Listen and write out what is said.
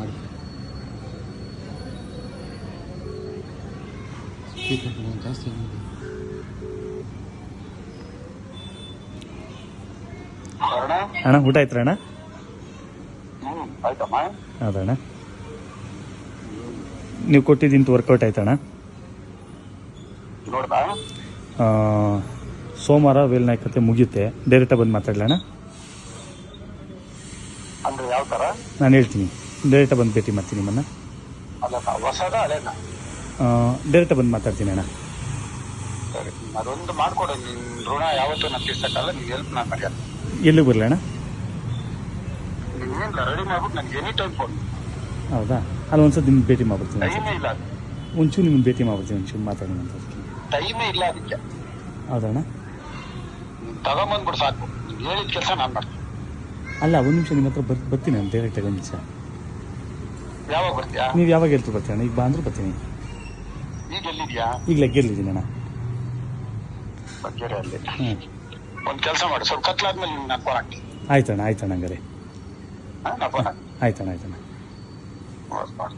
ಮಾಡಿ. ಸ್ಪೀಕರ್ ಜಾಸ್ತಿ ಮಾಡಿ ಅಣ್ಣ ಊಟ ಆಯ್ತು ಅಣ್ಣ? ಅದಣ್ಣ ನೀವು ಕೊಟ್ಟಿದ್ದಿಂತ ವರ್ಕೌಟ್ ಆಯ್ತಣ್ಣ ಸೋಮವಾರ ವೇಲ್ ಸೋಮವಾರ ವೇಲ್ನಾಯಕತೆ ಮುಗಿಯುತ್ತೆ. ಡೈರೆಕ್ಟಾಗಿ ಬಂದು ಮಾತಾಡಲಣ್ಣ ಅಂದ್ರೆ ಯಾವ ಥರ? ನಾನು ಹೇಳ್ತೀನಿ. ಡೈರೆಕ್ಟಾಗಿ ಬಂದು ಭೇಟಿ ಮಾಡ್ತೀನಿ ನಿಮ್ಮನ್ನು. ಡೈರೆಕ್ಟ್ ಹೊಸದ ಹಳೇನ ಡೈರೆಕ್ಟಾಗಿ ಬಂದು ಮಾತಾಡ್ತೀನಿ ಅಣ್ಣ. ಸರಿ ಅದೊಂದು ಮಾಡ್ಕೊಡು ನಿನ್ ಋಣ ಯಾವತ್ತೂ ನಾನು ತೀರ್ಸಕ್ಕಲ್ಲ ಹೆಲ್ಪ್ ನಾನು ಎಲ್ಲಿಗೆ ಬರಲಿ ಅಣ್ಣ? ನೀವೇನಿಲ್ಲ ರೆಡಿ ಮಾಡ್ಬಿಟ್ಟು ನನಗೆ ಎನಿ ಟೈಮ್ ಫೋನ್ ಹೌದಾ? ಅಲ್ಲಿ ಒಂದ್ಸತಿ ನಿಮ್ಗೆ ಭೇಟಿ ಮಾಡ್ಬಿಡ್ತೀನಿ ಟೈಮೇ ಇಲ್ಲ ಒಂಚೂರು ನಿಮ್ಗೆ ಭೇಟಿ ಮಾಡ್ಬಿಡ್ತೀನಿ ಒಂಚೂರು ಮಾತಾಡೋಣ ಅಂತ ಟೈಮೇ ಇಲ್ಲ ಅದಕ್ಕೆ. ಹೌದಣ್ಣ ನೀನ್ ತಗೊಂಬಂದ್ಬಿಡು ಸಾಕು. ನೀನ್ ಹೇಳಿದ ಕೆಲಸ ನಾನು ಮಾಡ್ತೀನಿ. ಅಲ್ಲ ಒಂದು ನಿಮಿಷ ನಿಮ್ಮ ಹತ್ರ ಬರ್ ಬರ್ತೀನಿ ನಾನು ಡೈರೆಕ್ಟಾಗಿ ಒಂದು ನಿಮಿಷ. ಯಾವಾಗ ಬರ್ತೀಯಾ? ನೀವು ಯಾವಾಗ ಹೇಳ್ತು ಬರ್ತೀನಿ ಅಣ್ಣ? ಈಗ ಬಾ ಅಂದ್ರೆ ಬರ್ತೀನಿ. ಈಗ ಎಲ್ಲಿದ್ಯಾ? ಈಗ ಲೆಗ್ಗೆಲ್ಲಿದ್ದೀನಿ ಅಣ್ಣ? ಬಗ್ಗೆರೆ ಅಲ್ಲಿ. ಹ್ಞೂ ಒಂದ್ ಕೆಲಸ ಮಾಡು ಸ್ವಲ್ಪ ಕತ್ಲಾದ್ಮೇಲೆ ನಿಮ್ಗೆ ನಾನು ಫೋನ್ ಹಾಕ್ತೀನಿ ಆಯ್ತಣ್ಣ ಆಯ್ತಣ್ಣ ಹಂಗಾರೆ. ಹಾ ನಾ ಫೋನ್ ಹಾಕ್ತೀನಿ ಆಯ್ತಣ್ಣ. ಆಯ್ತಣ್ಣ ಮಾಡು